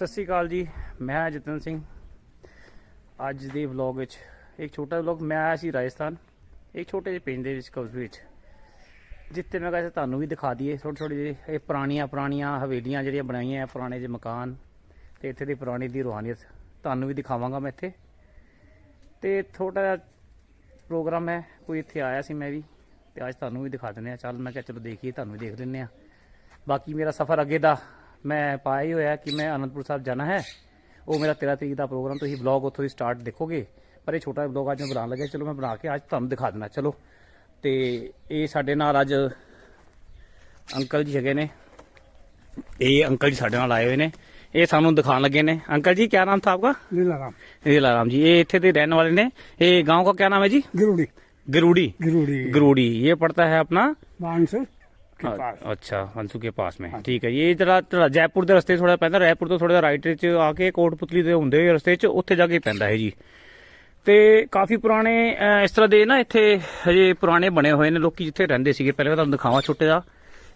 ਸਤਿ ਸ਼੍ਰੀ ਅਕਾਲ ਜੀ, ਮੈਂ ਜਤਨ ਸਿੰਘ। ਅੱਜ ਦੇ ਵਲੌਗ ਵਿੱਚ ਇੱਕ ਛੋਟਾ ਵਲੌਗ, ਮੈਂ ਆਇਆ ਸੀ ਰਾਜਸਥਾਨ, ਇੱਕ ਛੋਟੇ ਜਿਹੇ ਪਿੰਡ ਦੇ ਵਿੱਚ ਕਸਬੇ ਵਿੱਚ, ਜਿੱਥੇ ਮੈਂ ਕਹਿੰਦਾ ਤੁਹਾਨੂੰ ਵੀ ਦਿਖਾ ਦਈਏ ਥੋੜੀ ਥੋੜੀ ਜਿਹੀ, ਇਹ ਪੁਰਾਣੀਆਂ ਪੁਰਾਣੀਆਂ ਹਵੇਲੀਆਂ ਜਿਹੜੀਆਂ ਬਣਾਈਆਂ ਪੁਰਾਣੇ ਜਿਹੇ ਮਕਾਨ ਤੇ ਇੱਥੇ ਦੀ ਪੁਰਾਣੀ ਦੀ ਰੂਹਾਨੀਅਤ, ਤੁਹਾਨੂੰ ਵੀ ਦਿਖਾਵਾਂਗਾ ਮੈਂ ਇੱਥੇ। ਤੇ ਥੋੜਾ ਜਿਹਾ ਪ੍ਰੋਗਰਾਮ ਹੈ, ਕੋਈ ਇੱਥੇ ਆਇਆ ਸੀ ਮੈਂ ਵੀ, ਤੇ ਅੱਜ ਤੁਹਾਨੂੰ ਵੀ ਦਿਖਾ ਦਿੰਦੇ ਆ ਚੱਲ ਮੈਂ ਕਿਹਾ ਚਲੋ ਦੇਖੀਏ, ਤੁਹਾਨੂੰ ਵੀ ਦੇਖ ਲੈਂਦੇ ਆ ਬਾਕੀ ਮੇਰਾ ਸਫ਼ਰ ਅੱਗੇ ਦਾ ਮੈਂ ਪਾਇਆ ਹੀ ਹੋਇਆ ਕਿ ਮੈਂ ਅਨੰਦਪੁਰ ਸਾਹਿਬ ਜਾਣਾ ਹੈ ਉਹ ਮੇਰਾ 13 ਤਰੀਕ ਦਾ ਪ੍ਰੋਗਰਾਮ ਤੁਸੀਂ ਵਲੌਗ ਉੱਥੋਂ ਦੀ ਸਟਾਰਟ ਦੇਖੋਗੇ ਪਰ ਇਹ ਛੋਟਾ ਵਲੌਗ ਅੱਜ ਮੈਂ ਬਣਾਉਣ ਲੱਗਿਆ ਚਲੋ ਮੈਂ ਬਣਾ ਕੇ ਅੱਜ ਤੁਹਾਨੂੰ ਦਿਖਾ ਦੇਣਾ ਚਲੋ ਤੇ ਇਹ ਸਾਡੇ ਨਾਲ ਅੱਜ ਅੰਕਲ ਜੀ ਹੈਗੇ ਨੇ ਇਹ ਅੰਕਲ ਜੀ ਸਾਡੇ ਨਾਲ ਆਏ ਹੋਏ ਨੇ ਇਹ ਸਾਨੂੰ ਦਿਖਾਉਣ ਲੱਗੇ ਨੇ ਅੰਕਲ ਜੀ ਕੀ ਨਾਮ ਥਾ ਆਪਕਾ लीलाराम लीलाराम जी ये ਇੱਥੇ ਦੇ रहने वाले ने ये गांव का क्या नाम है जी गिरुड़ी गरुड़ी गिरुड़ी गरुड़ी ये पड़ता है अपना मानसर के पास ਅੱਛਾ ਹੰਸੂ ਕੇ ਪਾਸ में ਠੀਕ ਹੈ ਇਹ ਜਿਹੜਾ ਜਿਹੜਾ ਜੈਪੁਰ ਦੇ ਰਸਤੇ ਥੋੜਾ ਪੈਂਦਾ ਰਾਏਪੁਰ ਤੋਂ ਥੋੜਾ ਰਾਈਟ ਵਿੱਚ ਆ ਕੇ ਕੋਟਪੁਤਲੀ ਦੇ ਹੁੰਦੇ ਹੋਏ ਰਸਤੇ 'ਚ ਉੱਥੇ ਜਾ ਕੇ ਪੈਂਦਾ ਹੈ ਜੀ ਤੇ ਕਾਫੀ ਪੁਰਾਣੇ ਅਹ, ਇਸ ਤਰ੍ਹਾਂ ਦੇ ਨਾ ਇੱਥੇ ਹਜੇ ਪੁਰਾਣੇ ਬਣੇ ਹੋਏ ਨੇ ਲੋਕੀ ਜਿੱਥੇ ਰਹਿੰਦੇ ਸੀਗੇ ਪਹਿਲੇ ਮੈਂ ਤੁਹਾਨੂੰ ਦਿਖਾਵਾਂ ਛੋਟੇ ਦਾ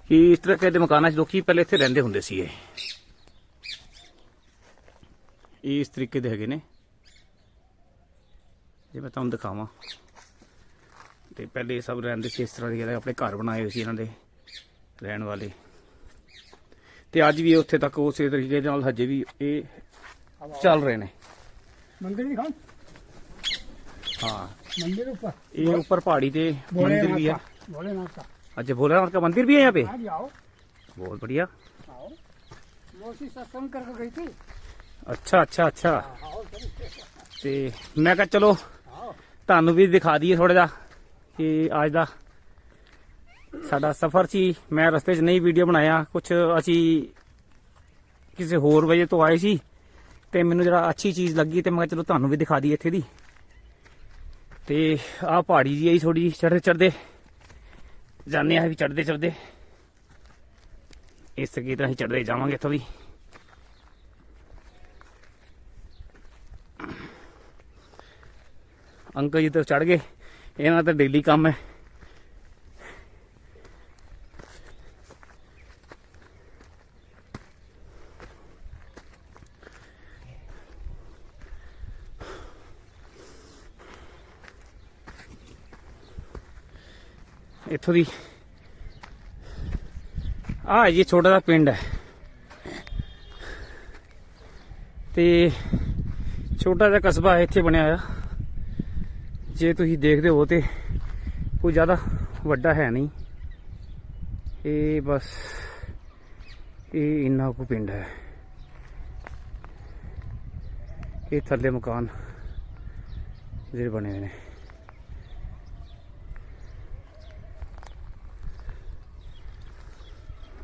ਕਿ ਇਸ ਤਰ੍ਹਾਂ ਦੇ ਮਕਾਨਾਂ 'ਚ ਲੋਕੀ ਪਹਿਲੇ ਇੱਥੇ ਰਹਿੰਦੇ ਹੁੰਦੇ ਸੀਗੇ ਇਹ ਇਸ ਤਰੀਕੇ ਦੇ ਹੈਗੇ ਨੇ ਜੇ ਮੈਂ ਤੁਹਾਨੂੰ ਦਿਖਾਵਾਂ ਤੇ ਪਹਿਲੇ ਇਹ ਸਭ ਰਹਿੰਦੇ ਸੀ ਇਸ ਤਰ੍ਹਾਂ ਦੇ ਜਿਹੜੇ ਆਪਣੇ ਘਰ ਬਣਾਏ ਹੋਏ ਸੀ ਇਹਨਾਂ ਦੇ ਰਹਿਣ ਵਾਲੇ। ਤੇ ਅੱਜ ਵੀ ਉੱਥੇ ਤੱਕ ਉਸੇ ਤਰੀਕੇ ਨਾਲ ਹਜੇ ਵੀ ਇਹ ਚੱਲ ਰਹੇ ਨੇ। ਮੰਦਿਰ ਦਿਖਾਓ। ਹਾਂ। ਮੰਦਿਰ ਉੱਪਰ। ਇਹ ਉੱਪਰ ਪਹਾੜੀ ਤੇ ਮੰਦਿਰ ਵੀ ਹੈ भोलेनाथ का अच्छा भोलेनाथ का मंदिर भी है यहाँ पे आज आओ बहुत बढ़िया आओ मौसी सत्संग करके गई थी ਅੱਛਾ ਅੱਛਾ ਅੱਛਾ। ਤੇ ਮੈਂ ਕਿਹਾ ਚਲੋ ਤੁਹਾਨੂੰ ਵੀ ਦਿਖਾ ਦਈਏ ਥੋੜਾ ਜਿਹਾ ਕਿ ਅੱਜ ਦਾ ਸਾਡਾ ਸਫ਼ਰ ਸੀ, ਮੈਂ ਰਸਤੇ 'ਚ ਨਹੀਂ ਵੀਡੀਓ ਬਣਾਇਆ। ਕੁਝ ਅਸੀਂ ਕਿਸੇ ਹੋਰ ਵਜੇ ਤੋਂ ਆਏ ਸੀ ਤੇ ਮੈਨੂੰ ਜਿਹੜਾ ਅੱਛੀ ਚੀਜ਼ ਲੱਗੀ ਤੇ ਮੈਂ ਕਿਹਾ ਚਲੋ ਤੁਹਾਨੂੰ ਵੀ ਦਿਖਾ ਦਈਏ ਇੱਥੇ ਦੀ। ਤੇ ਆਹ ਪਹਾੜੀ ਜੀ ਆਈ ਥੋੜੀ ਚੜ੍ਹਦੇ ਚੜਦੇ ਜਾਂਦੇ ਆ ਵੀ ਚੜਦੇ ਚੜ੍ਹਦੇ। ਇਸ ਤਰੀਕੇ ਤਰ੍ਹਾਂ ਹੀ ਚੜ੍ਹਦੇ ਜਾਵਾਂਗੇ ਇੱਥੋਂ ਵੀ। ਅੰਕਲ ਜੀ ਤੇ ਚੜ ਗਏ। ਇਹਨਾਂ ਦਾ ਡੇਲੀ ਕੰਮ ਹੈ। ਇੱਥੋਂ ਦੀ। ਆ ਇਹ ਛੋਟਾ ਜਿਹਾ ਪਿੰਡ ਹੈ। ਤੇ ਛੋਟਾ ਜਿਹਾ ਕਸਬਾ ਇੱਥੇ ਬਣਿਆ ਹੋਇਆ। ਜੇ ਤੁਸੀਂ ਦੇਖਦੇ ਹੋ ਤੇ ਕੋਈ ਜ਼ਿਆਦਾ ਵੱਡਾ ਹੈ ਨਹੀਂ। ਇਹ ਬਸ ਇਹ ਇੰਨਾ ਕੁ ਪਿੰਡ ਹੈ। ਇਹ ਥੱਲੇ ਮਕਾਨ ਜਿਹੜੇ ਬਣੇ ਹੋਏ ਨੇ।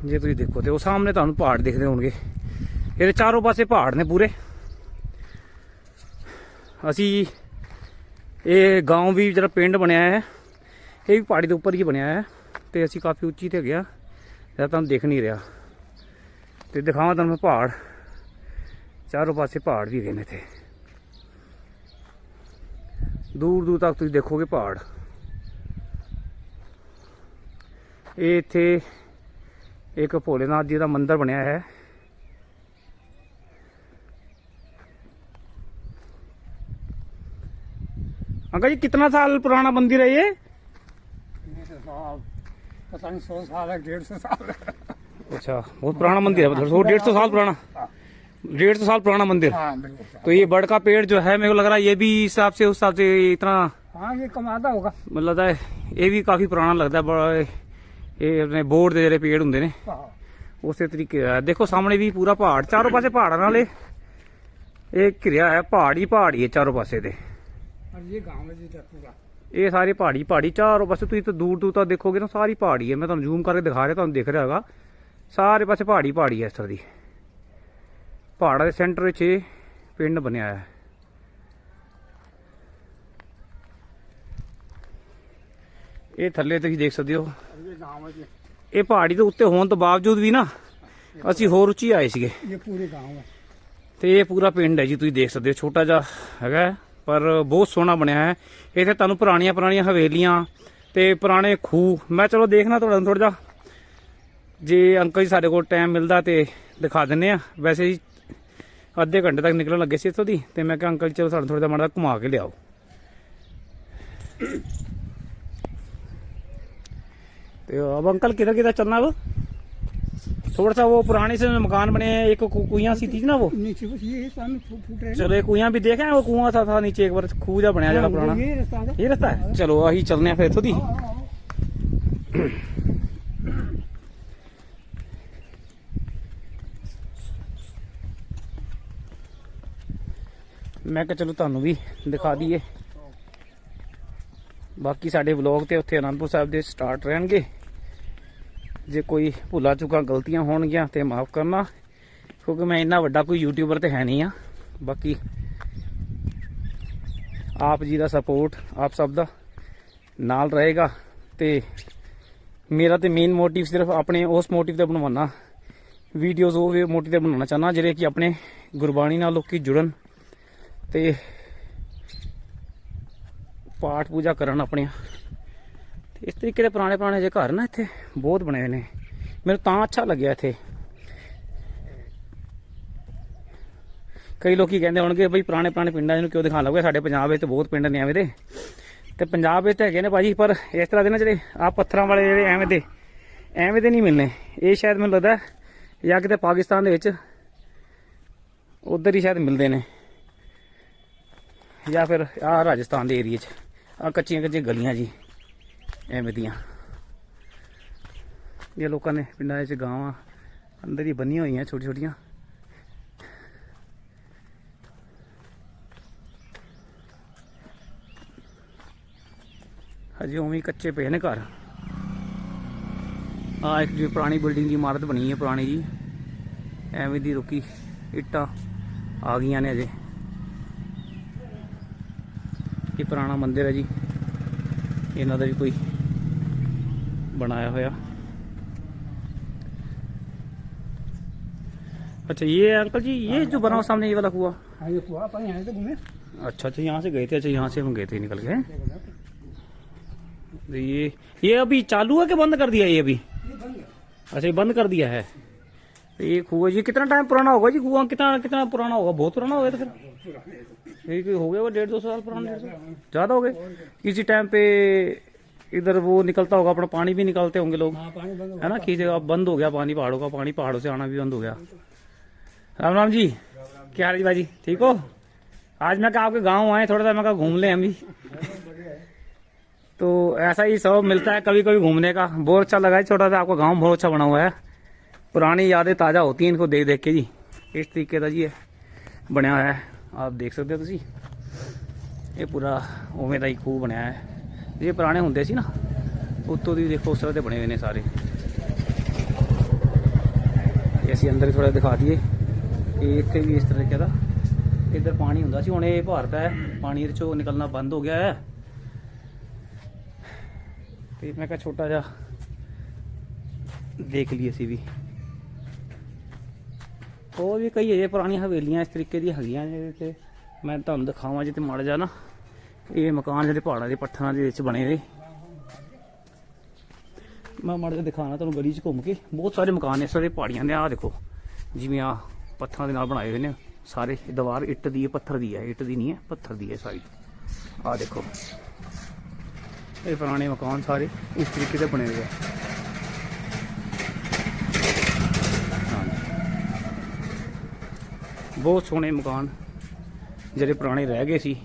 ਜੇ ਤੁਸੀਂ ਦੇਖੋ ਤੇ ਉਹ ਸਾਹਮਣੇ ਤੁਹਾਨੂੰ ਪਹਾੜ ਦਿਖਦੇ ਹੋਣਗੇ। ਇਹਦੇ ਚਾਰੋਂ ਪਾਸੇ ਪਹਾੜ ਨੇ ਪੂਰੇ। ਅਸੀਂ ਇਹ ਗਾਉਂ ਵੀ ਜਿਹੜਾ ਪਿੰਡ ਬਣਿਆ ਹੈ, ਇਹ ਵੀ ਪਹਾੜੀ ਦੇ ਉੱਪਰ ਹੀ ਬਣਿਆ ਹੈ ਤੇ ਅਸੀਂ ਕਾਫੀ ਉੱਚੀ ਤੇ ਗਿਆ ਜਦ ਤੁਹਾਨੂੰ ਦੇਖ ਨਹੀਂ ਰਿਹਾ। ਤੇ ਦਿਖਾਵਾਂ ਤੁਹਾਨੂੰ ਮੈਂ ਪਹਾੜ। ਚਾਰੋਂ ਪਾਸੇ ਪਹਾੜ ਵੀ ਦੇ ਨੇ ਤੇ ਦੂਰ ਦੂਰ ਤੱਕ ਤੁਸੀਂ ਦੇਖੋਗੇ ਪਹਾੜ। ਇਹ ਇੱਥੇ एक भोलेनाथ जी का मंदिर बनया है। अंकल जी कितना साल पुराना मंदिर है ये? पता नहीं सौ साल है डेढ़ सौ साल अच्छा बहुत पुराना मंदिर है सौ डेढ़ सौ साल पुराना। हाँ। डेढ़ सौ साल पुराना मंदिर। हाँ, तो ये बड़ का पेड़ जो है मेरे को लग रहा है ये भी हिसाब से उस हिसाब से इतना हाँ ये कमाता होगा। मतलब ये भी काफ़ी पुराना लगता है ਇਹ ਆਪਣੇ ਬੋਰਡ ਦੇ ਜਿਹੜੇ ਪੇੜ ਹੁੰਦੇ ਨੇ हाँ ਉਸੇ ਤਰੀਕੇ ਦਾ ਹੈ। ਦੇਖੋ ਸਾਹਮਣੇ ਵੀ ਪੂਰਾ ਪਹਾੜ ਚਾਰੋਂ ਪਾਸੇ ਪਹਾੜਾਂ ਨਾਲ ਇਹ ਇਹ ਘਿਰਿਆ ਹੈ ਪਹਾੜ ਹੀ ਪਹਾੜ ਹੀ ਹੈ ਚਾਰੋਂ ਪਾਸੇ ਤੇ और ये गाँव है जी तक पूरा ਇਹ ਸਾਰੀ ਪਹਾੜੀ ਪਹਾੜੀ ਚਾਰੋਂ ਪਾਸੇ ਤੁਸੀਂ ਤਾਂ ਦੂਰ ਦੂਰ ਤੱਕ ਦੇਖੋਗੇ ਨਾ ਸਾਰੀ ਪਹਾੜੀ ਹੈ ਮੈਂ ਤੁਹਾਨੂੰ ਜ਼ੂਮ ਕਰਕੇ ਦਿਖਾ ਰਿਹਾ ਤੁਹਾਨੂੰ ਦਿਖ ਰਿਹਾ ਹੋਗਾ ਸਾਰੇ ਪਾਸੇ ਪਹਾੜੀ ਪਹਾੜੀ ਹੈ ਇਸ ਤਰ੍ਹਾਂ ਦੀ ਪਹਾੜਾਂ ਦੇ ਸੈਂਟਰ ਵਿੱਚ ਇਹ ਪਿੰਡ ਬਣਿਆ ਹੈ ਇਹ ਥੱਲੇ ਤੁਸੀਂ ਦੇਖ ਸਕਦੇ ਹੋ और ये गाँव है जी ਇਹ ਪਹਾੜੀ ਦੇ ਉੱਤੇ ਹੋਣ ਤੋਂ ਬਾਵਜੂਦ ਵੀ ਨਾ ਅਸੀਂ ਹੋਰ ਉੱਚੀ ਆਏ ਸੀਗੇ ये पूरे गाँव है ਤੇ ਇਹ ਪੂਰਾ ਪਿੰਡ ਹੈ ਜੀ ਤੁਸੀਂ ਦੇਖ ਸਕਦੇ ਹੋ ਛੋਟਾ ਜਿਹਾ ਹੈਗਾ ਹੈ, ਪਰ ਬਹੁਤ ਸੋਹਣਾ ਬਣਿਆ ਹੈ ਇੱਥੇ ਤੁਹਾਨੂੰ ਪੁਰਾਣੀਆਂ ਪੁਰਾਣੀਆਂ ਹਵੇਲੀਆਂ ਤੇ ਪੁਰਾਣੇ ਖੂਹ ਮੈਂ ਚਲੋ ਦੇਖਣਾ ਤੁਹਾਡਾ ਥੋੜਾ ਜਿਹਾ ਜੇ ਅੰਕਲ ਜੀ ਸਾਡੇ ਕੋਲ ਟਾਈਮ ਮਿਲਦਾ ਤੇ ਦਿਖਾ ਦਿੰਨੇ ਆ ਵੈਸੇ ਜੀ ਅੱਧੇ ਘੰਟੇ ਤੱਕ ਨਿਕਲਣ ਲੱਗੇ ਸੀ ਇੱਥੋਂ ਦੀ ਤੇ ਮੈਂ ਕਿਹਾ ਅੰਕਲ ਚਲੋ ਸਾਨੂੰ ਥੋੜਾ ਜਿਹਾ ਮਾੜਾ ਜਿਹਾ ਘੁਮਾ ਕੇ ਲਿਆਓ ਤੇ अब अंकल किधर किधर चलना अब थोड़ा सा वो पुराने से मकान बने हैं एक कु- कुइयां सी थी ना वो नीचे बस ये सामने फूट फूट रहे हैं चलो ये कुइयां भी देखे हैं वो कुआं सा था नीचे एक बार खूह जा बनया जरा पुराना ये रास्ता है ये रास्ता है चलो अही चलने फिर इथों दी हाँ, हाँ। ਮੈਂ ਕਿਹਾ ਚਲੋ ਤੁਹਾਨੂੰ ਵੀ ਦਿਖਾ ਦਈਏ ਬਾਕੀ ਸਾਡੇ ਵਲੌਗ ਤੇ ਉੱਥੇ ਅਨੰਦਪੁਰ ਸਾਹਿਬ ਦੇ ਸਟਾਰਟ ਰਹਿਣਗੇ ਜੇ ਕੋਈ ਭੁੱਲਾ ਚੁੱਕਾ ਗਲਤੀਆਂ ਹੋਣਗੀਆਂ ਤੇ ਮਾਫ ਕਰਨਾ, ਕਿਉਂਕਿ ਮੈਂ ਇੰਨਾ ਵੱਡਾ ਕੋਈ ਯੂਟਿਊਬਰ ਤੇ ਹੈ ਨਹੀਂ ਆ। ਬਾਕੀ ਆਪ ਜੀ ਦਾ ਸਪੋਰਟ ਆਪ ਸਭ ਦਾ ਨਾਲ ਰਹੇਗਾ ਤੇ ਮੇਰਾ ਤੇ ਮੇਨ ਮੋਟਿਵ ਸਿਰਫ ਆਪਣੇ ਉਸ ਮੋਟਿਵ ਤੇ ਬਣਵਾਉਣਾ। ਵੀਡੀਓਜ਼ ਉਹ ਵੀ ਮੋਟਿਵ ਤੇ ਬਣਾਉਣਾ ਚਾਹਨਾ ਜਿਹੜੇ ਕਿ ਆਪਣੇ ਗੁਰਬਾਣੀ ਨਾਲ ਲੋਕੀ ਜੁੜਨ ਤੇ ਪਾਠ ਪੂਜਾ ਕਰਨ ਆਪਣੀਆਂ। ਤੇ ਇਸ ਤਰੀਕੇ ਦੇ ਪੁਰਾਣੇ ਪੁਰਾਣੇ ਜੇ ਘਰ ਨਾ ਇੱਥੇ, ਬਹੁਤ ਬਣੇ ਹੋਏ ਨੇ। ਮੈਨੂੰ ਤਾਂ ਅੱਛਾ ਲੱਗਿਆ ਇੱਥੇ। ਕਈ ਲੋਕੀ ਕਹਿੰਦੇ ਹੋਣਗੇ ਬਈ ਪੁਰਾਣੇ ਪੁਰਾਣੇ ਪਿੰਡਾਂ ਨੂੰ ਕਿਉਂ ਦਿਖਾਉਣ ਲੱਗੇ? ਸਾਡੇ ਪੰਜਾਬ ਵਿੱਚ ਤਾਂ ਬਹੁਤ ਪਿੰਡ ਨੇ ਐਵੇਂ ਦੇ। ਤੇ ਪੰਜਾਬ ਵਿੱਚ ਤਾਂ ਹੈਗੇ ਨੇ ਭਾਜੀ, ਪਰ ਇਸ ਤਰ੍ਹਾਂ ਦੇ ਨਾ ਜਿਹੜੇ ਆ ਪੱਥਰਾਂ ਵਾਲੇ ਜਿਹੜੇ ਐਵੇਂ ਦੇ ਐਵੇਂ ਦੇ ਨਹੀਂ ਮਿਲਨੇ ਇਹ ਸ਼ਾਇਦ ਮੈਨੂੰ ਲੱਗਦਾ ਜਾਂ ਕਿਤੇ ਪਾਕਿਸਤਾਨ ਦੇ ਵਿੱਚ ਉਧਰ ਹੀ ਸ਼ਾਇਦ ਮਿਲਦੇ ਨੇ। ਜਾਂ ਫਿਰ ਆ ਰਾਜਸਥਾਨ ਦੇ ਏਰੀਏ 'ਚ। ਆ ਕੱਚੀਆਂ ਕੱਚੀਆਂ ਗਲੀਆਂ ਜੀ। ਐਵੇਂ ਦੀਆਂ। ਇਹ ਲੋਕਾਂ ਨੇ ਪਿੰਡਾਂ ਵਿੱਚ ਗਾਵਾਂ ਅੰਦਰ ਹੀ ਬੰਨੀਆਂ ਹੋਈਆਂ ਛੋਟੀ ਛੋਟੀਆਂ। ਹਜੇ ਉਵੇਂ ਕੱਚੇ ਪਏ ਨੇ ਘਰ। ਆ ਇੱਕ ਜੀ ਪੁਰਾਣੀ ਬਿਲਡਿੰਗ ਦੀ ਇਮਾਰਤ ਬਣੀ ਹੈ ਪੁਰਾਣੀ ਜੀ। ਐਵੇਂ ਦੀ ਰੁਕੀ ਇੱਟਾਂ ਆ ਗਈਆਂ ਨੇ ਅਜੇ ਇਹ ਪੁਰਾਣਾ ਮੰਦਿਰ ਹੈ ਜੀ। ਇਹਨਾਂ ਦਾ ਵੀ ਕੋਈ बनाया होया अच्छा ये अंकल जी ये जो बना हुआ सामने ये वाला कुआ? हाँ ये कुआ पर यहाँ से घूमे। अच्छा अच्छा यहाँ से गए थे? अच्छा यहाँ से हम गए थे निकल के तो ये ये अभी चालू है कि बंद कर दिया ये अभी? अच्छा ये बंद कर दिया है। तो ये कुआ जी कितना टाइम पुराना होगा जी कुआ? कितना कितना पुराना होगा? बहुत पुराना होगा तो फिर। हो गया वो डेढ़ दो साल पुराना? डेढ़ सौ ज़्यादा हो गए? किसी टाइम पे इधर वो निकलता होगा अपना पानी भी निकालते होंगे लोग हाँ पानी बंद हो है ना कि अब बंद हो गया पानी पहाड़ों का पानी पहाड़ों से आना भी बंद हो गया राम राम जी क्या हाल है जी भाजी ठीक हो आज मैं कहा आपके गांव आए थोड़ा सा मैं कहा घूम ले हम भी तो ऐसा ही सब मिलता है कभी कभी घूमने का बहुत अच्छा लगा है छोटा सा आपका गांव बहुत अच्छा बना हुआ है पुरानी यादें ताजा होती हैं इनको देख देख के जी इस तरीके का जी है ਬਣਿਆ ਹੋਇਆ ਹੈ ਆਪ ਦੇਖ ਸਕਦੇ ਹੋ ਤੁਸੀਂ ਇਹ ਪੂਰਾ ਉਵੇਂ ਦਾ ਹੀ ਖੂਹ ਬਣਿਆ ਹੈ ਜੇ ਪੁਰਾਣੇ ਹੁੰਦੇ ਸੀ ਨਾ, ਉੱਤੋਂ ਦੀ ਦੇਖੋ ਉਸ ਤਰ੍ਹਾਂ ਦੇ ਬਣੇ ਹੋਏ ਨੇ ਸਾਰੇ। ਇਹ ਅਸੀਂ ਅੰਦਰ ਥੋੜਾ ਦਿਖਾ ਦਈਏ ਕਿ ਇੱਥੇ ਵੀ ਇਸ ਤਰੀਕੇ ਦਾ ਇੱਧਰ ਪਾਣੀ ਹੁੰਦਾ ਸੀ। ਹੁਣ ਇਹ ਭਾਰਤ ਹੈ, ਪਾਣੀ ਇਹਦੇ ਚੋਂ ਨਿਕਲਣਾ ਬੰਦ ਹੋ ਗਿਆ ਹੈ। ਤੇ ਮੈਂ ਕਿਹਾ ਛੋਟਾ ਜਿਹਾ ਦੇਖ ਲਈ ਅਸੀਂ ਵੀ। ਹੋਰ ਵੀ ਕਈ ਅਜੇ ਪੁਰਾਣੀਆਂ ਹਵੇਲੀਆਂ ਇਸ ਤਰੀਕੇ ਦੀਆਂ ਹੈਗੀਆਂ ਨੇ ਤੇ ਮੈਂ ਤੁਹਾਨੂੰ ਦਿਖਾਵਾਂ ਜੇ ਤੇ ਮਾੜਾ ਜਿਹਾ ਨਾ। ਇਹ ਮਕਾਨ ਜਿਹੜੇ ਪਹਾੜਾਂ ਦੇ ਪੱਥਰਾਂ ਦੇ ਵਿੱਚ ਬਣੇ ਹੋਏ ਮੈਂ ਮਾੜਾ ਜਿਹਾ ਦਿਖਾਣਾ ਤੁਹਾਨੂੰ ਗਲੀ 'ਚ ਘੁੰਮ ਕੇ। ਬਹੁਤ ਸਾਰੇ ਮਕਾਨ ਨੇ ਸਾਰੇ ਪਹਾੜੀਆਂ ਦੇ ਆਹ ਦੇਖੋ। ਜਿਵੇਂ ਆ ਪੱਥਰਾਂ ਦੇ ਨਾਲ ਬਣਾਏ ਹੋਏ ਨੇ। ਸਾਰੇ ਦੀਵਾਰ ਇੱਟ ਦੀ ਹੈ, ਪੱਥਰ ਦੀ ਹੈ। ਇੱਟ ਦੀ ਨਹੀਂ ਹੈ, ਪੱਥਰ ਦੀ ਹੈ ਸਾਰੀ। ਆਹ ਦੇਖੋ। ਇਹ ਪੁਰਾਣੇ ਮਕਾਨ ਸਾਰੇ ਇਸ ਤਰੀਕੇ ਦੇ ਬਣੇ ਹੋਏ ਆ। ਬਹੁਤ ਸੋਹਣੇ ਮਕਾਨ ਜਿਹੜੇ ਪੁਰਾਣੇ ਰਹਿ ਗਏ ਸੀ।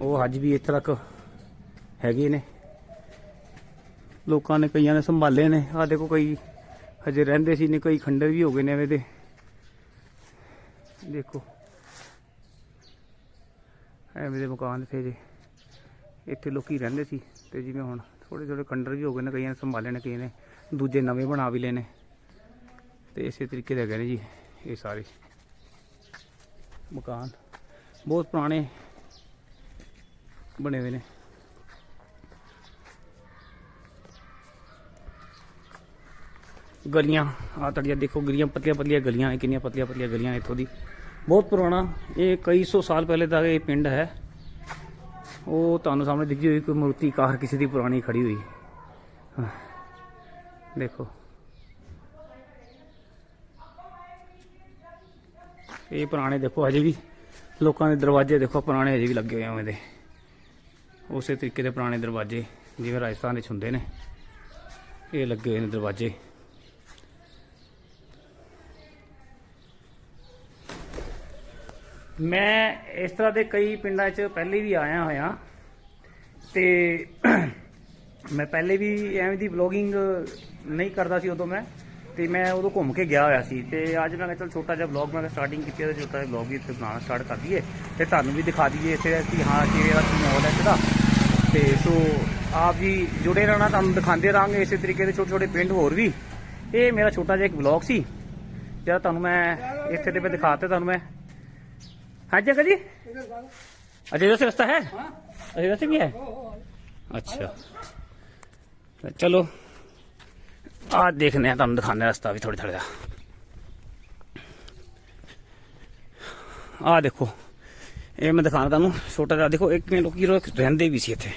ਉਹ ਅੱਜ ਵੀ ਇੱਥੇ ਤੱਕ ਹੈਗੇ ਨੇ। ਲੋਕਾਂ ਨੇ ਕਈਆਂ ਨੇ ਸੰਭਾਲੇ ਨੇ। ਆ ਦੇਖੋ ਕਈ ਹਜੇ ਰਹਿੰਦੇ ਸੀ ਨੇ ਕਈ ਖੰਡਰ ਵੀ ਹੋ ਗਏ ਨੇ ਐਵੇਂ ਦੇ ਦੇਖੋ। ਐਵੇਂ ਦੇ ਮਕਾਨ ਇੱਥੇ ਜੇ। ਇੱਥੇ ਲੋਕੀ ਰਹਿੰਦੇ ਸੀ ਤੇ ਜਿਵੇਂ ਹੁਣ ਥੋੜੇ ਥੋੜੇ ਖੰਡਰ ਵੀ ਹੋ ਗਏ ਨੇ, ਕਈਆਂ ਨੇ ਸੰਭਾਲੇ ਨੇ, ਕਈਆਂ ਨੇ ਦੂਜੇ ਨਵੇਂ ਬਣਾ ਵੀ ਲਏ ਨੇ। ਤੇ ਇਸੇ ਤਰੀਕੇ ਦੇ ਹੈਗੇ ਨੇ ਜੀ ਇਹ ਸਾਰੇ ਮਕਾਨ। ਬਹੁਤ ਪੁਰਾਣੇ ਬਣੇ ਹੋਏ ਨੇ। ਗਲੀਆਂ ਆ ਤੜੀਆਂ ਦੇਖੋ, ਗਲੀਆਂ, ਪਤਲੀਆਂ ਪਤਲੀਆਂ ਗਲੀਆਂ ਨੇ ਕਿੰਨੀਆਂ ਪਤਲੀਆਂ ਪਤਲੀਆਂ ਗਲੀਆਂ ਇੱਥੋਂ ਦੀ। ਬਹੁਤ ਪੁਰਾਣਾ, ਇਹ ਕਈ ਸੌ ਸਾਲ ਪਹਿਲੇ ਦਾ ਇਹ ਪਿੰਡ ਹੈ। ਉਹ ਤੁਹਾਨੂੰ ਸਾਹਮਣੇ ਦਿਖਦੀ ਹੋਈ ਕੋਈ ਮੂਰਤੀ, ਕਾਰ ਕਿਸੇ ਦੀ ਪੁਰਾਣੀ ਖੜੀ ਹੋਈ। ਦੇਖੋ। ਇਹ ਪੁਰਾਣੇ ਦੇਖੋ ਅਜੇ ਵੀ ਲੋਕਾਂ ਦੇ ਦਰਵਾਜ਼ੇ ਦੇਖੋ, ਪੁਰਾਣੇ ਅਜੇ ਵੀ ਲੱਗੇ ਹੋਏ ਆ ਉਵੇਂ ਦੇ। ਉਸੇ ਤਰੀਕੇ ਦੇ ਪੁਰਾਣੇ ਦਰਵਾਜ਼ੇ ਜਿਵੇਂ ਰਾਜਸਥਾਨ ਵਿੱਚ ਹੁੰਦੇ ਨੇ, ਇਹ ਲੱਗੇ ਹੋਏ ਨੇ ਦਰਵਾਜ਼ੇ। ਮੈਂ ਇਸ ਤਰ੍ਹਾਂ ਦੇ ਕਈ ਪਿੰਡਾਂ 'ਚ ਪਹਿਲੇ ਵੀ ਆਇਆ ਹੋਇਆ ਤੇ ਮੈਂ ਪਹਿਲੇ ਵੀ ਐਵੇਂ ਦੀ ਵਲੋਗਿੰਗ ਨਹੀਂ ਕਰਦਾ ਸੀ ਉਦੋਂ ਮੈਂ, ਤੇ ਮੈਂ ਉਦੋਂ ਘੁੰਮ ਕੇ ਗਿਆ ਹੋਇਆ ਸੀ। ਤੇ ਅੱਜ ਮੈਂ ਕਿਹਾ ਚਲ ਛੋਟਾ ਜਿਹਾ ਵਲੌਗ ਮੈਂ ਸਟਾਰਟਿੰਗ ਕੀਤੀ ਹੈ ਛੋਟਾ ਜਿਹਾ ਵਲੌਗ ਵੀ ਇੱਥੇ ਬਣਾਉਣਾ ਸਟਾਰਟ ਕਰ ਦਈਏ ਤੇ ਤੁਹਾਨੂੰ ਵੀ ਦਿਖਾ ਦਈਏ ਇੱਥੇ ਕਿ ਹਾਂ ਕਿਵੇਂ ਦਾ ਮਾਹੌਲ ਹੈ ਇੱਥੇ ਦਾ। ਤੇ ਸੋ ਆਪ ਜੀ ਜੁੜੇ ਰਹਿਣਾ ਤੁਹਾਨੂੰ ਦਿਖਾਉਂਦੇ ਰਾਂਗੇ ਇਸੇ ਤਰੀਕੇ ਦੇ ਛੋਟੇ ਛੋਟੇ ਪਿੰਡ ਹੋਰ ਵੀ। ਇਹ ਮੇਰਾ ਛੋਟਾ ਜਿਹਾ ਇੱਕ ਵਲੌਗ ਸੀ। ਜਿਹੜਾ ਤੁਹਾਨੂੰ ਮੈਂ ਇੱਥੇ ਦੇ ਪੇ ਦਿਖਾਤੇ ਤੁਹਾਨੂੰ ਮੈਂ। ਹਾਂ ਜੀ ਜੀ? ਅਜੇ ਦਾ ਰਸਤਾ ਹੈ? ਹਾਂ ਅਜੇ ਦਾ ਵੀ ਹੈ? ਅੱਛਾ। ਚਲੋ ਆ ਦੇਖਨੇ ਆ ਤੁਹਾਨੂੰ ਦਿਖਾਣੇ ਰਸਤਾ ਵੀ ਥੋੜਾ ਦਾ ਆ ਦੇਖੋ। ਇਹ ਮੈਂ ਦਿਖਾਣਾ ਤੁਹਾਨੂੰ ਛੋਟਾ ਜਿਹਾ ਦੇਖੋ ਇੱਕ ਮਿੰਟ ਲੋਕੀ ਰੋ ਰਹਿੰਦੇ ਵੀ ਸੀ ਇੱਥੇ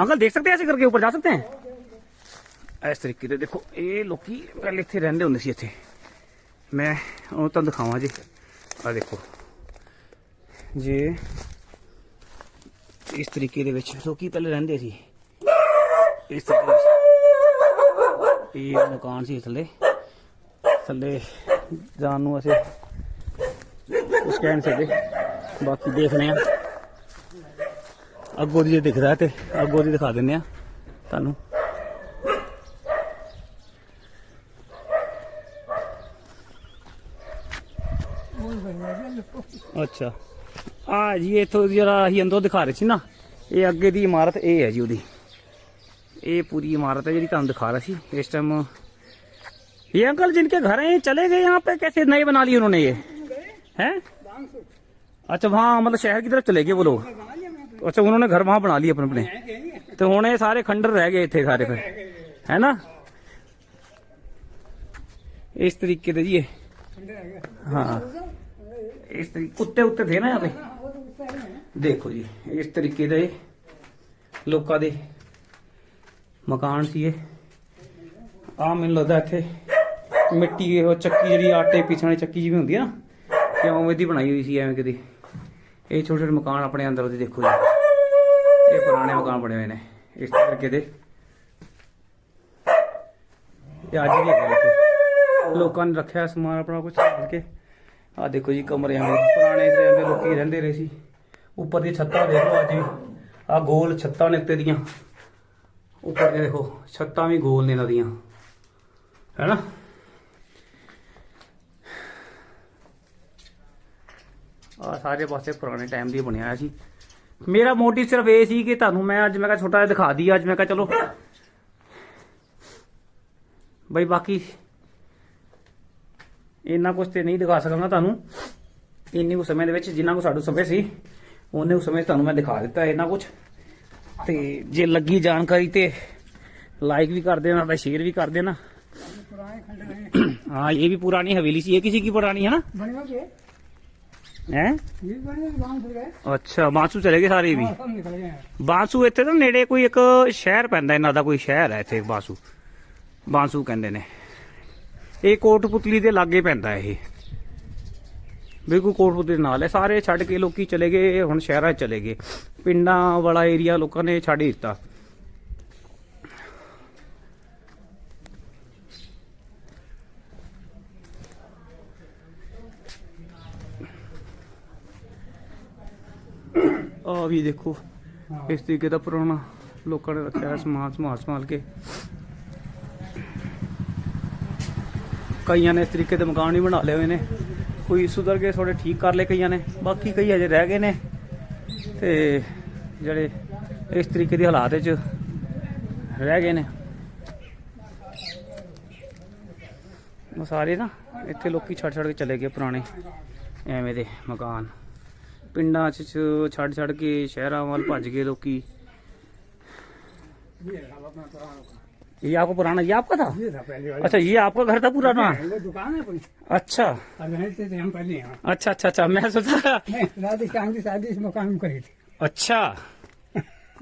ਅੰਕਲ ਦੇਖ ਸਕਦੇ हैं ऐसे करके ऊपर जा सकते हैं ਇਸ ਤਰੀਕੇ ਦੇ ਦੇਖੋ ਇਹ ਲੋਕੀ ਪਹਿਲੇ ਇੱਥੇ ਰਹਿੰਦੇ ਹੁੰਦੇ ਸੀ ਇੱਥੇ ਮੈਂ ਉਹ ਤੁਹਾਨੂੰ ਦਿਖਾਵਾਂ ਜੀ ਆ ਦੇਖੋ ਜੇ ਇਸ ਤਰੀਕੇ ਦੇ ਵਿੱਚ ਲੋਕੀ ਪਹਿਲੇ ਰਹਿੰਦੇ ਸੀ ਇਸ ਤਰੀਕੇ ਵਿੱਚ ਇਹ ਮਕਾਨ ਸੀ ਥੱਲੇ ਥੱਲੇ ਜਾਣ ਨੂੰ ਅਸੀਂ ਕੁਝ ਕਹਿ ਨਹੀਂ ਸਕਦੇ ਬਾਕੀ ਦੇਖਦੇ ਆ ਅੱਗੋਂ ਦੀ ਜੇ ਦਿਖਦਾ ਤੇ ਅੱਗੋਂ ਦੀ ਦਿਖਾ ਦਿੰਦੇ ਆ ਤੁਹਾਨੂੰ ਅੱਛਾ ਆ ਜੀ ਇਥੋਂ ਜਿਹੜਾ ਅਸੀਂ ਅੰਦਰੋਂ ਦਿਖਾ ਰਹੇ ਸੀ ਨਾ ਇਹ ਅੱਗੇ ਦੀ ਇਮਾਰਤ ਇਹ ਹੈ ਜੀ ਉਹਦੀ ਇਹ पूरी इमारत है ਜਿਹੜੀ ਤੁਹਾਨੂੰ ਦਿਖਾ रहा ਸੀ इस टाइम ये अंकल जिनके घर हैं ये चले गए यहाँ पे कैसे नए बना लिए उन्होंने ये हैं अच्छा वहाँ मतलब शहर की तरफ चले गए वो लोग अच्छा उन्होंने घर वहाँ बना लिए अपने अपने तो ਹੁਣ ਇਹ ਸਾਰੇ ਖੰਡਰ ਰਹਿ ਗਏ ਇੱਥੇ ਸਾਰੇ ਫਿਰ ਹੈ ਨਾ ਇਸ ਤਰੀਕੇ ਦੇ ਜੀ ਇਹ हाँ इस तरीके कुत्ते उत्ते थे ना यहाँ पे देखो जी इस तरीके ਦੇ ਲੋਕਾਂ ਦੇ ਮਕਾਨ ਸੀ ਇਹ ਆ ਮੈਨੂੰ ਲੱਗਦਾ ਇੱਥੇ ਮਿੱਟੀ ਇਹ ਚੱਕੀ ਜਿਹੜੀ ਆਟੇ ਪੀਸਣ ਵਾਲੀ ਚੱਕੀ ਜਿਵੇਂ ਹੁੰਦੀ ਆ ਨਾ ਤੇ ਉਵੇਂ ਦੀ ਬਣਾਈ ਹੋਈ ਸੀ, ਐਵੇਂ ਕਿਤੇ। ਇਹ ਛੋਟੇ ਛੋਟੇ ਮਕਾਨ ਆਪਣੇ ਅੰਦਰ ਉਹਦੇ ਦੇਖੋ ਜੀ। ਇਹ ਪੁਰਾਣੇ ਮਕਾਨ ਬਣੇ ਹੋਏ ਨੇ। ਇਸ ਤਰੀਕੇ ਦੇ ਇਹ ਅੱਜ ਵੀ ਹੈਗਾ ਇੱਥੇ। ਲੋਕਾਂ ਨੇ ਰੱਖਿਆ ਸਮਾਨ ਆਪਣਾ ਕੁਝ ਸੰਭਾਲ ਕੇ। ਆ ਦੇਖੋ ਜੀ ਕਮਰੇ ਦੇ ਪੁਰਾਣੇ ਟਾਈਮ ਦੇ ਲੋਕੀ ਰਹਿੰਦੇ ਰਹੇ ਸੀ। ਉੱਪਰ ਦੀ ਛੱਤਾਂ ਦੇਖ ਲਓ ਅੱਜ ਵੀ। ਆ ਗੋਲ ਛੱਤਾਂ ਨੇ ਉੱਤੇ ਦੀਆਂ। ਉੱਪਰ ਦੇ ਦੇਖੋ, ਛੱਤਾਂ ਵੀ ਗੋਲ ਨੇ ਇਹਨਾਂ ਦੀਆਂ। ਹੈਨਾ ਆ ਸਾਰੇ ਪਾਸੇ ਪੁਰਾਣੇ ਟਾਈਮ ਦੀ ਬਣਿਆ ਹੋਇਆ ਸੀ ਮੇਰਾ ਮੋਟਿਵ ਸਿਰਫ ਇਹ ਸੀ ਕਿ ਤੁਹਾਨੂੰ ਮੈਂ ਅੱਜ ਮੈਂ ਕਿਹਾ ਛੋਟਾ ਜਿਹਾ ਦਿਖਾ ਦਈਏ ਅੱਜ ਮੈਂ ਕਿਹਾ ਚਲੋ ਬਈ ਬਾਕੀ ਇੰਨਾ ਕੁਝ ਤੇ ਨਹੀਂ ਦਿਖਾ ਸਕਾਂਗਾ ਤੁਹਾਨੂੰ ਇੰਨੇ ਕੁ ਸਮੇਂ ਦੇ ਵਿੱਚ ਜਿੰਨਾ ਕੁ ਸਾਡੂ ਸਮੇਂ ਸੀ ਉਹਨੇ ਕੁ ਸਮੇਂ 'ਚ ਤੁਹਾਨੂੰ ਮੈਂ ਦਿਖਾ ਦਿੱਤਾ ਇੰਨਾ ਕੁਝ ਤੇ ਜੇ ਲੱਗੀ ਜਾਣਕਾਰੀ ਤੇ ਲਾਈਕ भी कर देना भाई शेयर भी कर देना पुराने खंड हैं हाँ ये भी पुरानी हवेली सी ये किसी की पुरानी है ना ਹੈ? ਅੱਛਾ, ਬਾਂਸੂ ਚਲੇ ਗਏ ਸਾਰੇ ਵੀ? ਬਾਂਸੂ ਇੱਥੇ ਤਾਂ ਨੇੜੇ ਕੋਈ ਇੱਕ ਸ਼ਹਿਰ ਪੈਂਦਾ, ਇਹਨਾਂ ਦਾ ਕੋਈ ਸ਼ਹਿਰ ਹੈ ਇੱਥੇ ਬਾਂਸੂ। ਬਾਂਸੂ ਕਹਿੰਦੇ ਨੇ। ਇਹ ਕੋਟਪੁਤਲੀ ਦੇ ਲਾਗੇ ਪੈਂਦਾ ਇਹ। ਬਿਲਕੁਲ ਕੋਟਪੁਤਲੀ ਨਾਲ ਹੈ। ਸਾਰੇ ਛੱਡ ਕੇ ਲੋਕੀ ਚਲੇ ਗਏ ਹੁਣ ਸ਼ਹਿਰਾਂ ਚਲੇ ਗਏ। ਪਿੰਡਾਂ ਵਾਲਾ ਏਰੀਆ ਲੋਕਾਂ ਨੇ ਛੱਡ ਦਿੱਤਾ। ਆ ਵੀ ਦੇਖੋ ਇਸ ਤਰੀਕੇ ਦਾ ਪੁਰਾਣਾ ਲੋਕਾਂ ਨੇ ਰੱਖਿਆ ਹੈ ਸਮਾਨ ਸੰਭਾਲ ਸੰਭਾਲ ਕੇ। ਕਈਆਂ ਨੇ ਇਸ ਤਰੀਕੇ ਦੇ ਮਕਾਨ ਵੀ ਬਣਾ ਲਏ ਹੋਏ ਨੇ। ਕੋਈ ਸੁਧਰ ਕੇ ਥੋੜੇ ਠੀਕ ਕਰ ਲਏ ਕਈਆਂ ਨੇ। ਬਾਕੀ ਕਈ ਅਜੇ ਰਹਿ ਗਏ ਨੇ। ਤੇ ਜਿਹੜੇ ਇਸ ਤਰੀਕੇ ਦੇ ਹਾਲਾਤ ਵਿੱਚ ਰਹਿ ਗਏ ਨੇ। ਉਹ ਸਾਰੇ ਨਾ ਇੱਥੇ ਲੋਕੀ ਛੱਡ ਛੱਡ ਕੇ ਚਲੇ ਗਏ ਪੁਰਾਣੇ ਐਵੇਂ ਦੇ ਮਕਾਨ। ਪਿੰਡਾਂ 'ਚ ਚ- ਛੱਡ ਛੱਡ ਕੇ ਸ਼ਹਿਰਾਂ ਵੱਲ ਭੱਜ ਗਏ ਲੋਕੀ ये था अपना पुराना का। ये आपका पुराना ये आपका था ये था पहले वाला अच्छा ये आपका घर था पुराना वो दुकान है अपनी अच्छा अब रहते थे हम पहले यहाँ अच्छा अच्छा अच्छा मैं सोचा नहीं, राजस्थान की शादी इस मकान में करी थी अच्छा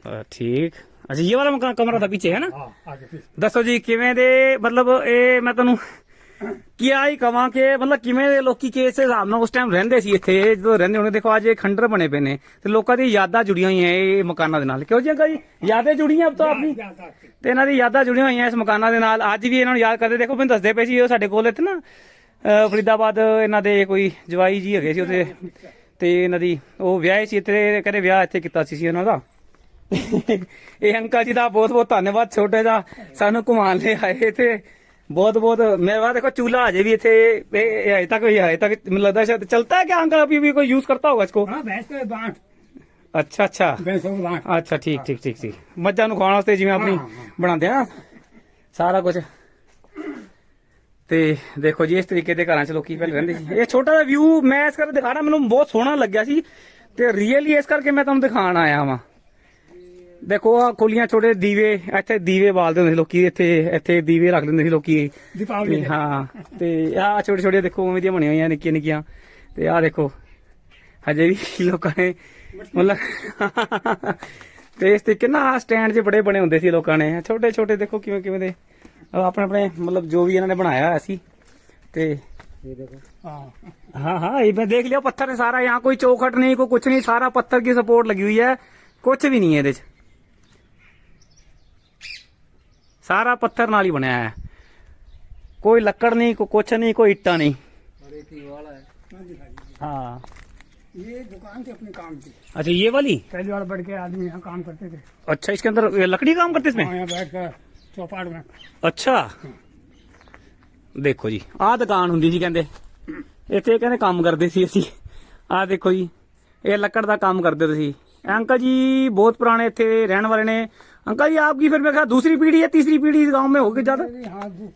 अ, ठीक अच्छा ये वाला मकान कमरा था पीछे है ना हाँ आगे पीछे ਦੱਸੋ ਜੀ ਕਿਵੇਂ ਦੇ ਮਤਲਬ ਇਹ ਮੈਂ ਤੁਹਾਨੂੰ ਕੀ ਆਈ ਕਵਾਂ ਕਿ ਮਤਲਬ ਕਿਵੇਂ ਦੇ ਲੋਕੀ ਕਿ ਇਸ ਹਿਸਾਬ ਨਾਲ ਉਸ ਟਾਈਮ ਰਹਿੰਦੇ ਸੀ ਇੱਥੇ? ਜਦੋਂ ਰਹਿੰਦੇ ਹੋਣੇ, ਦੇਖੋ ਅੱਜ ਇਹ ਖੰਡਰ ਬਣੇ ਪਏ ਨੇ ਤੇ ਲੋਕਾਂ ਦੀ ਯਾਦਾਂ ਜੁੜੀਆਂ ਹੋਈਆਂ ਇਹ ਮਕਾਨਾਂ ਦੇ ਨਾਲ। ਕਿਉਂ ਜੀ ਅੰਕਲ ਜੀ? ਯਾਦਾਂ ਜੁੜੀਆਂ ਅਬ ਤਾਂ ਆਪਣੀ? ਤੇ ਇਹਨਾਂ ਦੀ ਯਾਦਾਂ ਜੁੜੀਆਂ ਹੋਈਆਂ ਇਸ ਮਕਾਨਾਂ ਦੇ ਨਾਲ। ਅੱਜ ਵੀ ਇਹਨਾਂ ਨੂੰ ਯਾਦ ਕਰਦੇ, ਦੇਖੋ ਮੈਨੂੰ ਦੱਸਦੇ ਪਏ ਸੀ, ਉਹ ਸਾਡੇ ਕੋਲ ਇੱਥੇ ਨਾ ਫਰੀਦਾਬਾਦ ਇਹਨਾਂ ਦੇ ਕੋਈ ਜਵਾਈ ਜੀ ਹੈਗੇ ਸੀ ਉੱਥੇ। ਤੇ ਇਹਨਾਂ ਦੀ ਉਹ ਵਿਆਹ ਸੀ ਇੱਥੇ, ਕਹਿੰਦੇ ਵਿਆਹ ਇੱਥੇ ਕੀਤਾ ਸੀ ਸੀ ਦਾ। ਇਹ ਅੰਕਲ ਜੀ ਦਾ ਬਹੁਤ ਬਹੁਤ ਧੰਨਵਾਦ, ਛੋਟੇ ਦਾ। ਸਾਨੂੰ ਘੁਮਾਉਣ ਲਈ ਆਏ ਤੇ बहुत बहुत मेरे पास देखो चूल्हा अजय भी इथे अजे तक अजे तक लगता है शायद चलता है क्या अंकल अभी भी कोई यूज करता होगा इसको हाँ भैंस का बांट ਅੱਛਾ ਅੱਛਾ। ਬੈਂਸੋ ਦਾ ਅੱਛਾ ਠੀਕ ਠੀਕ ਠੀਕ ਠੀਕ। ਮੱਝਾਂ ਨੂੰ ਖਾਣ ਵਾਸਤੇ ਜਿਵੇਂ ਆਪਣੀ ਬਣਾਉਂਦੇ ਆ। ਸਾਰਾ ਕੁਝ ਤੇ ਦੇਖੋ ਜੀ ਇਸ ਤਰੀਕੇ ਦੇ ਘਰਾਂ ਚ ਲੋਕੀ ਪਹਿਲੇ ਰਹਿੰਦੇ ਸੀ। ਇਹ ਛੋਟਾ ਜਿਹਾ ਵਿਊ ਮੈਂ ਇਸ ਕਰਕੇ ਦਿਖਾਣਾ ਮੈਨੂੰ ਬਹੁਤ ਸੋਹਣਾ ਲੱਗਿਆ ਸੀ। ਤੇ ਰੀਅਲੀ ਇਸ ਕਰਕੇ ਮੈਂ ਤੁਹਾਨੂੰ ਦਿਖਾਣ ਆਇਆ ਹਾਂ ਦੇਖੋ ਆ ਖੋਲੀਆਂ ਛੋਟੇ ਦੀਵੇ ਇੱਥੇ ਦੀਵੇ ਬਾਲਦੇ ਹੁੰਦੇ ਸੀ ਲੋਕੀ ਇੱਥੇ ਇੱਥੇ ਦੀਵੇ ਰੱਖ ਦਿੰਦੇ ਸੀ ਲੋਕੀ दीपावली ਤੇ ਹਾਂ ਤੇ ਆ ਛੋਟੇ ਛੋਟੇ ਦੇਖੋ ਉਵੇਂ ਦੀਆਂ ਬਣੀਆਂ ਹੋਈਆਂ ਨਿੱਕੀਆਂ ਨਿੱਕੀਆਂ ਤੇ ਆ ਦੇਖੋ ਹਜੇ ਵੀ ਲੋਕਾਂ ਨੇ ਮਤਲਬ ਤੇ ਇਸ ਤਰੀਕੇ ਨਾ ਸਟੈਂਡ 'ਚ ਬੜੇ ਬਣੇ ਹੁੰਦੇ ਸੀ ਲੋਕਾਂ ਨੇ ਛੋਟੇ ਛੋਟੇ ਦੇਖੋ ਕਿਵੇਂ ਕਿਵੇਂ ਦੇ ਆਹ ਆਪਣੇ ਆਪਣੇ ਮਤਲਬ ਜੋ ਵੀ ਇਹਨਾਂ ਨੇ ਬਣਾਇਆ ਹੋਇਆ ਸੀ ਤੇ हाँ हाँ हाँ ये मैं देख लिया पत्थर है सारा यहाँ कोई चौखट नहीं कोई कुछ नहीं सारा पत्थर की सपोर्ट लगी हुई है कुछ भी नहीं है ਸਾਰਾ ਪੱਥਰ ਨਾਲ ਹੀ ਬਣਿਆ ਹੈ ਕੋਈ ਲੱਕੜ ਨਹੀਂ ਕੋਈ ਕੁਛ ਨਹੀਂ ਕੋਈ ਇੱਟਾਂ ਨਹੀਂ हाँ, दिखाइए। हाँ ये दुकान थी अपने काम की अच्छा ये वाली पहली बार बढ़ के आदमी यहाँ काम करते थे अच्छा इसके अंदर ये लकड़ी काम करते इसमें वहाँ यहाँ बैठ कर चौपाट में ਅੱਛਾ ਦੇਖੋ ਜੀ ਆਹ ਦੁਕਾਨ ਹੁੰਦੀ ਸੀ ਕਹਿੰਦੇ ਇੱਥੇ ਕਹਿੰਦੇ ਕੰਮ ਕਰਦੇ ਸੀ ਅਸੀਂ ਆਹ ਦੇਖੋ ਜੀ ਇਹ ਲੱਕੜ ਦਾ ਕੰਮ ਕਰਦੇ ਸੀ अंकल जी बहुत पुराने थे रहने वाले ने अंकल जी आपकी फिर मैं कहा दूसरी पीढ़ी है तीसरी पीढ़ी इस गांव में होगी ज्यादा अरे हाँ दू,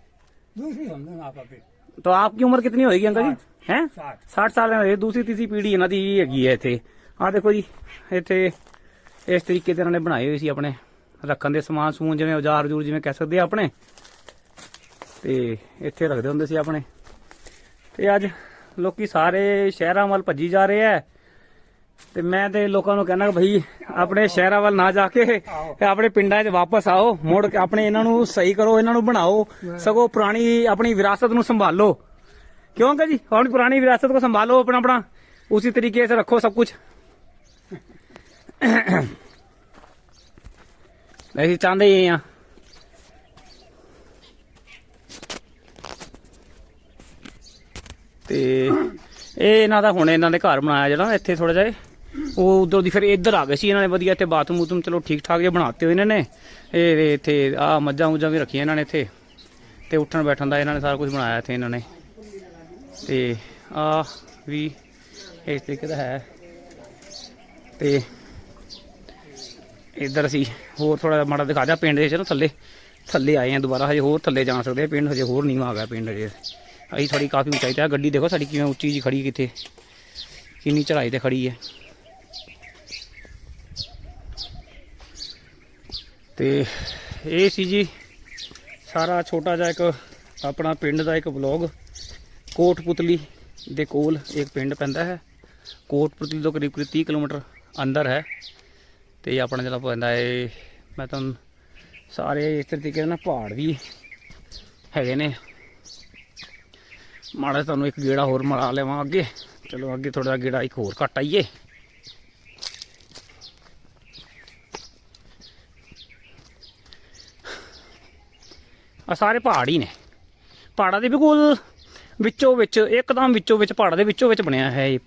दूसरी समझो ना आप अभी तो आपकी उम्र कितनी होगी अंकल जी हैं साठ 60 ਸਾਲ ਦੇ ਦੂਸਰੀ ਤੀਸਰੀ ਪੀੜ੍ਹੀ ਇਹਨਾਂ ਦੀ ਹੈਗੀ ਹੈ ਇੱਥੇ ਆਹ ਦੇਖੋ ਜੀ ਇੱਥੇ ਇਸ ਤਰੀਕੇ ਦੇ ਇਹਨਾਂ ਨੇ ਬਣਾਏ ਹੋਏ ਸੀ ਆਪਣੇ ਰੱਖਣ ਦੇ ਸਮਾਨ ਸਮੂਨ ਜਿਵੇਂ ਔਜ਼ਾਰ ਜੂਰ ਜਿਵੇਂ ਕਹਿ ਸਕਦੇ ਆ ਆਪਣੇ ਤੇ ਇੱਥੇ ਰੱਖਦੇ ਹੁੰਦੇ ਸੀ ਆਪਣੇ ਤੇ ਅੱਜ ਲੋਕੀ ਸਾਰੇ ਸ਼ਹਿਰਾਂ ਵੱਲ ਭੱਜੀ ਜਾ ਰਹੇ ਐ ਤੇ ਮੈਂ ਤੇ ਲੋਕਾਂ ਨੂੰ ਕਹਿੰਦਾ ਭਈ ਆਪਣੇ ਸ਼ਹਿਰਾਂ ਵੱਲ ਨਾ ਜਾ ਕੇ ਤੇ ਆਪਣੇ ਪਿੰਡਾਂ 'ਚ ਵਾਪਸ ਆਓ ਮੁੜ ਕੇ ਆਪਣੇ ਇਹਨਾਂ ਨੂੰ ਸਹੀ ਕਰੋ ਇਹਨਾਂ ਨੂੰ ਬਣਾਓ ਸਗੋ ਪੁਰਾਣੀ ਆਪਣੀ ਵਿਰਾਸਤ ਨੂੰ ਸੰਭਾਲੋ। ਕਿਉਂ ਕਾ ਜੀ? ਆਪਣੀ ਪੁਰਾਣੀ ਵਿਰਾਸਤ ਕੋ ਸੰਭਾਲੋ ਆਪਣਾ ਆਪਣਾ। ਉਸੇ ਤਰੀਕੇ ਸੇ ਰੱਖੋ ਸਭ ਕੁਝ ਅਸੀਂ ਚਾਹੁੰਦੇ ਹੀ ਆ ਤੇ ਇਹ ਇਹਨਾਂ ਦਾ ਹੁਣ ਇਹਨਾਂ ਦੇ ਘਰ ਬਣਾਇਆ ਜਿਹੜਾ ਇੱਥੇ ਥੋੜਾ ਜਿਹਾ ਉਹ ਉਧਰ ਦੀ ਫਿਰ ਇੱਧਰ ਆ ਗਏ ਸੀ, ਇਹਨਾਂ ਨੇ ਵਧੀਆ ਇੱਥੇ ਬਾਥਰੂਮ ਬੂਥਰੂਮ ਚਲੋ ਠੀਕ ਠਾਕ ਜੇ ਬਣਾਤੇ ਹੋਏ ਇਹਨਾਂ ਨੇ। ਇਹ ਇੱਥੇ ਆ ਮੱਝਾਂ ਮੁੱਝਾਂ ਵੀ ਰੱਖੀਆਂ ਇਹਨਾਂ ਨੇ ਇੱਥੇ। ਤੇ ਉੱਠਣ ਬੈਠਣ ਦਾ ਇਹਨਾਂ ਨੇ ਸਾਰਾ ਕੁਝ ਬਣਾਇਆ ਇੱਥੇ ਇਹਨਾਂ ਨੇ। ਤੇ ਆ ਵੀ ਇਸ ਤਰੀਕੇ ਦਾ ਹੈ। ਤੇ ਇੱਧਰ ਅਸੀਂ ਹੋਰ ਥੋੜਾ ਮਾੜਾ ਦਿਖਾ ਦਿਆ ਪਿੰਡ ਦੇ ਚਲੋ ਥੱਲੇ। ਥੱਲੇ ਆਏ ਆ ਦੁਬਾਰਾ, ਹਜੇ ਹੋਰ ਥੱਲੇ ਜਾ ਸਕਦੇ ਆ ਪਿੰਡ, ਹਜੇ ਹੋਰ ਨੀਵਾਂ ਆ ਗਿਆ ਪਿੰਡ ਹਜੇ। ਅਸੀਂ ਥੋੜੀ ਕਾਫੀ ਉਚਾਈ ਤੇ ਆ ਗੱਡੀ ਦੇਖੋ ਸਾਡੀ ਕਿਵੇਂ ਉੱਚੀ ਜੀ ਖੜੀ ਕਿੱਥੇ। ਕਿੰਨੀ ਚੜਾਈ ਤੇ ਖੜੀ ਹੈ। ਤੇ ਇਹ ਸੀ ਜੀ ਸਾਰਾ ਛੋਟਾ ਜਿਹਾ ਇੱਕ ਆਪਣਾ ਪਿੰਡ ਦਾ ਇੱਕ ਵਲੌਗ। ਕੋਟਪੁਤਲੀ ਦੇ ਕੋਲ ਇੱਕ ਪਿੰਡ ਪੈਂਦਾ ਹੈ। ਕੋਟਪੁਤਲੀ ਤੋਂ ਕਰੀਬ ਕਰੀਬ 30 ਕਿਲੋਮੀਟਰ ਅੰਦਰ ਹੈ। ਤੇ ਇਹ ਆਪਣਾ ਜਿਹੜਾ ਪੈਂਦਾ ਹੈ, ਮੈਂ ਤੁਹਾਨੂੰ ਸਾਰੇ ਇਸ ਤਰੀਕੇ ਨਾਲ ਪਹਾੜ ਵੀ ਹੈਗੇ ਨੇ। ਮਾੜਾ ਤੁਹਾਨੂੰ ਇੱਕ ਗੇੜਾ ਹੋਰ ਮਾਰਾ ਲਵਾਂ ਅੱਗੇ। ਚਲੋ ਅੱਗੇ ਥੋੜਾ ਗੇੜਾ ਇੱਕ ਹੋਰ ਘੱਟ ਆਈਏ। ਆ ਸਾਰੇ ਪਹਾੜ ਹੀ ਨੇ। ਪਹਾੜਾਂ ਦੇ ਬਿਲਕੁਲ ਵਿੱਚੋਂ ਵਿੱਚ, ਇੱਕਦਮ ਵਿੱਚੋਂ ਵਿੱਚ, ਪਹਾੜਾਂ ਦੇ ਵਿੱਚੋਂ ਵਿੱਚ ਬਣਿਆ ਹੈ ਇਹ।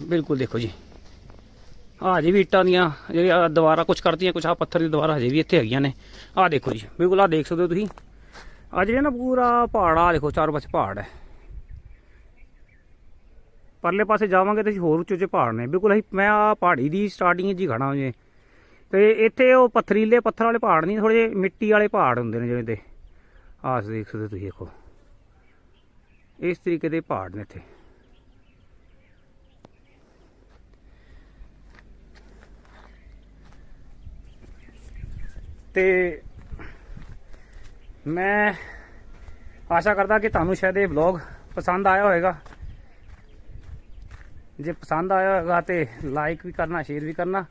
ਬਿਲਕੁਲ ਦੇਖੋ ਜੀ। ਆਹ ਹਜੇ ਵੀ ਇੱਟਾਂ ਦੀਆਂ ਜਿਹੜੀਆਂ ਦੁਬਾਰਾ ਕੁਝ ਕਰਦੀਆਂ ਕੁਝ ਆ ਪੱਥਰ ਦੀ ਦੁਬਾਰਾ ਹਜੇ ਵੀ ਇੱਥੇ ਹੈਗੀਆਂ ਨੇ। ਆਹ ਦੇਖੋ ਜੀ, ਬਿਲਕੁਲ ਆਹ ਦੇਖ ਸਕਦੇ ਹੋ ਤੁਸੀਂ। ਆ ਜਿਹੜੇ ਨਾ ਪੂਰਾ ਪਹਾੜ ਆ ਦੇਖੋ ਚਾਰੋਂ ਪਾਸੇ ਪਹਾੜ ਹੈ। ਪਰਲੇ ਪਾਸੇ ਜਾਵਾਂਗੇ ਤੇ ਅਸੀਂ ਹੋਰ ਉੱਚੇ ਉੱਚੇ ਪਹਾੜ ਨੇ। ਬਿਲਕੁਲ ਅਸੀਂ, ਮੈਂ ਆ ਪਹਾੜੀ ਦੀ ਸਟਾਰਟਿੰਗ 'ਚ ਹੀ ਖੜਾ ਹਾਂ ਜੇ। ਤੇ ਇੱਥੇ ਉਹ ਪਥਰੀਲੇ ਪੱਥਰ ਵਾਲੇ ਪਹਾੜ ਨਹੀਂ ਥੋੜੇ ਜਿਹੇ ਮਿੱਟੀ ਵਾਲੇ ਪਹਾੜ ਹੁੰਦੇ ਨੇ ਜਿਵੇਂ ਦੇ। ਆਸ ਦੇਖ ਸਕਦੇ ਤੁਸੀਂ ਦੇਖੋ। ਇਸ ਤਰੀਕੇ ਦੇ ਪਹਾੜ ਨੇ ਇੱਥੇ। ਤੇ ਮੈਂ ਆਸ਼ਾ ਕਰਦਾ ਕਿ ਤੁਹਾਨੂੰ ਸ਼ਾਇਦ ਇਹ ਵਲੌਗ ਪਸੰਦ ਆਇਆ ਹੋਵੇਗਾ। ਜੇ ਪਸੰਦ ਆਇਆ ਹੋਵੇਗਾ ਤੇ ਲਾਈਕ ਵੀ ਕਰਨਾ ਸ਼ੇਅਰ ਵੀ ਕਰਨਾ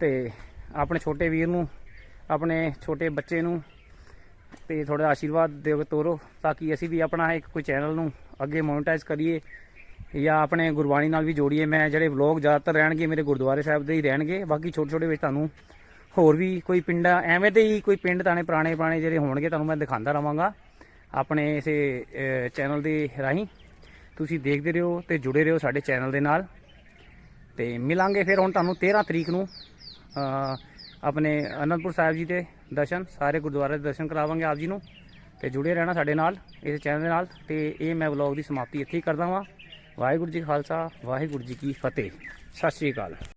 ਤੇ ਆਪਣੇ ਛੋਟੇ ਵੀਰ ਨੂੰ, ਆਪਣੇ ਛੋਟੇ ਬੱਚੇ ਨੂੰ ਤੇ ਥੋੜਾ ਆਸ਼ੀਰਵਾਦ ਦਿਓ, ਤੋਰੋ ਤਾਂ ਕਿ ਅਸੀਂ ਵੀ ਆਪਣਾ ਇੱਕ ਕੋਈ ਚੈਨਲ ਨੂੰ ਅੱਗੇ ਮੋਨੇਟਾਈਜ਼ ਕਰੀਏ ਜਾਂ ਆਪਣੇ ਗੁਰਬਾਣੀ ਨਾਲ ਵੀ ਜੋੜੀਏ। ਮੈਂ ਜਿਹੜੇ ਵਲੌਗ ਜ਼ਿਆਦਾਤਰ ਰਹਿਣਗੇ ਮੇਰੇ ਗੁਰਦੁਆਰੇ ਸਾਹਿਬ ਦੇ ਹੀ ਰਹਿਣਗੇ। ਬਾਕੀ ਛੋਟੇ ਛੋਟੇ ਵਿੱਚ ਤੁਹਾਨੂੰ ਹੋਰ ਵੀ ਕੋਈ ਪਿੰਡਾਂ ਐਵੇਂ ਦੇ ਹੀ ਕੋਈ ਪਿੰਡ ਤਾਣੇ ਪੁਰਾਣੇ ਪੁਰਾਣੇ ਜਿਹੜੇ ਹੋਣਗੇ ਤੁਹਾਨੂੰ ਮੈਂ ਦਿਖਾਉਂਦਾ ਰਵਾਂਗਾ ਆਪਣੇ ਇਸੇ ਚੈਨਲ ਦੇ ਰਾਹੀਂ। ਤੁਸੀਂ ਦੇਖਦੇ ਰਹੋ ਤੇ ਜੁੜੇ ਰਹੋ ਸਾਡੇ ਚੈਨਲ ਦੇ ਨਾਲ। ਤੇ ਮਿਲਾਂਗੇ ਫਿਰ ਹੁਣ ਤੁਹਾਨੂੰ 13 ਤਰੀਕ ਨੂੰ ਆਪਣੇ ਅਨੰਦਪੁਰ ਸਾਹਿਬ ਜੀ ਦੇ ਦਰਸ਼ਨ, ਸਾਰੇ ਗੁਰਦੁਆਰੇ ਦੇ ਦਰਸ਼ਨ ਕਰਾਵਾਂਗੇ ਆਪ ਜੀ ਨੂੰ। ਤੇ ਜੁੜੇ ਰਹਿਣਾ ਸਾਡੇ ਨਾਲ, ਇਸ ਚੈਨਲ ਦੇ ਨਾਲ। ਤੇ ਇਹ ਮੈਂ ਵਲੌਗ ਦੀ ਸਮਾਪਤੀ ਇੱਥੇ ਹੀ ਕਰਦਾ ਹਾਂ ਵਾਹਿਗੁਰੂ ਜੀ ਖਾਲਸਾ, ਵਾਹਿਗੁਰੂ ਜੀ ਕੀ ਫਤਿਹ। ਸਤਿ ਸ਼੍ਰੀ ਅਕਾਲ।